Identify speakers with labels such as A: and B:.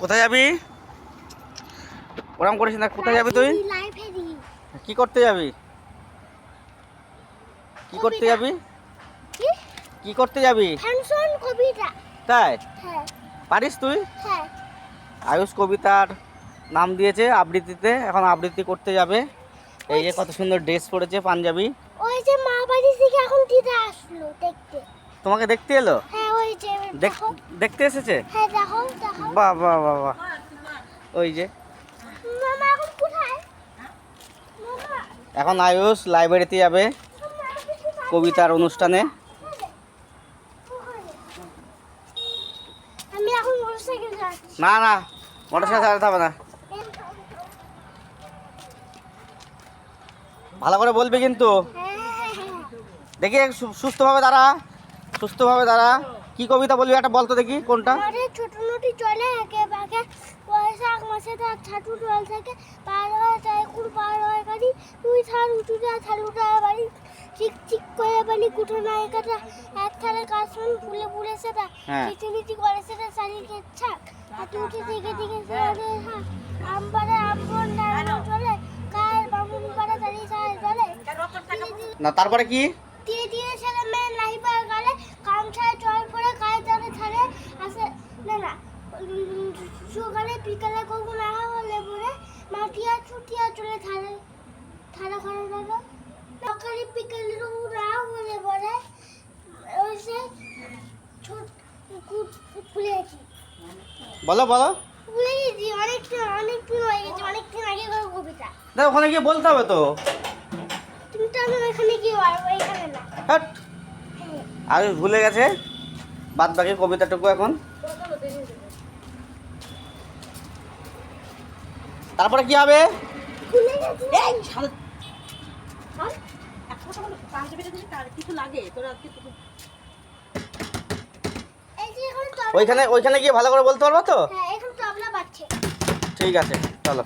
A: কোথায় যাবি? ওরম করিস না কোথায় যাবি তুই? কি করতে যাবি? কি করতে যাবি?
B: কি?
A: কি করতে যাবি? তাই?
B: হ্যাঁ।
A: পারিস তুই?
B: হ্যাঁ।
A: আয়ুষ কবিতার নাম দিয়েছে আবৃত্তিতে এখন আবৃত্তি করতে যাবে। এই যে কত সুন্দর ড্রেস পরেছে পাঞ্জাবি।
B: ওই যে মা বাড়ি থেকে এখন দিদা আসলো দেখতে।
A: তোমাকে দেখতে এলো?
B: হ্যাঁ
A: দেখতে এসেছে?
B: হ্যাঁ
A: বাহ বাহ বাহ বাহ। ওই যে।
B: এখন
A: আয়ুষ লাইব্রেরিতে যাবে কবিতার অনুষ্ঠানে।
B: মোটরসাইকেল
A: না না মোটর সাইকেল চালাতে হবে না। ভালো করে বলবি কিন্তু।
B: হ্যাঁ।
A: দেখি সুস্থভাবে দাঁড়া। সুস্থভাবে দাঁড়া। কি কবিতা বলবি? একটা বলতো দেখি কোনটা?
B: ছোট নদী চলে একে বাঘে বৈশাখ মাসে তার ছাটু জল থেকে পার হয় তাই কুল পার হয় গাড়ি তুই থার উঁচুটা থালুটা বাড়ি। চিক চিক করে বালি কুটো নায়িকাটা। এক থালে কাশন ফুলে ফুলে সেটা।
A: হ্যাঁ।
B: চিচিমিচি করে সেটা চারিকে ছাক। হাতে উঠে দিকে দিকে সেটা হাত আমবারে আমবন ডায়মন্ড চলে। কায়ের বামুন পাড়া দাঁড়িয়ে চলে।
A: না তারপরে কি?
B: সকালে বিকালে কখন আগা বলে পড়ে মাটিয়া ছুটিয়া চলে থারে থারা খারা দাদা সকালে বিকালে উড়া বলে পড়ে ওই সে ভুলে গেছি
A: বলো বলো।
B: ভুলে গেছি অনেকদিন অনেকদিন হয়ে গেছে অনেকদিন আগে কবিতা।
A: ওখানে গিয়ে বলতে হবে তো।
B: তুমি তো আমি এখানে পারব এখানে না।
A: হ্যাট আয়ুষ ভুলে গেছে বাদ বাকি কবিতাটুকু এখন তারপরে কি হবে
B: ভুলে গেছি
C: এই শালা আর একটা কথা বলো পাঞ্জাবিটা দিলে কার কিছু লাগে তোর আজকে তো
B: এই যে কি হবে?
A: ওইখানে ওইখানে গিয়ে ভালো করে বলতে পারব তো?
B: হ্যাঁ এখন তবলা বাজছে
A: ঠিক আছে চলো।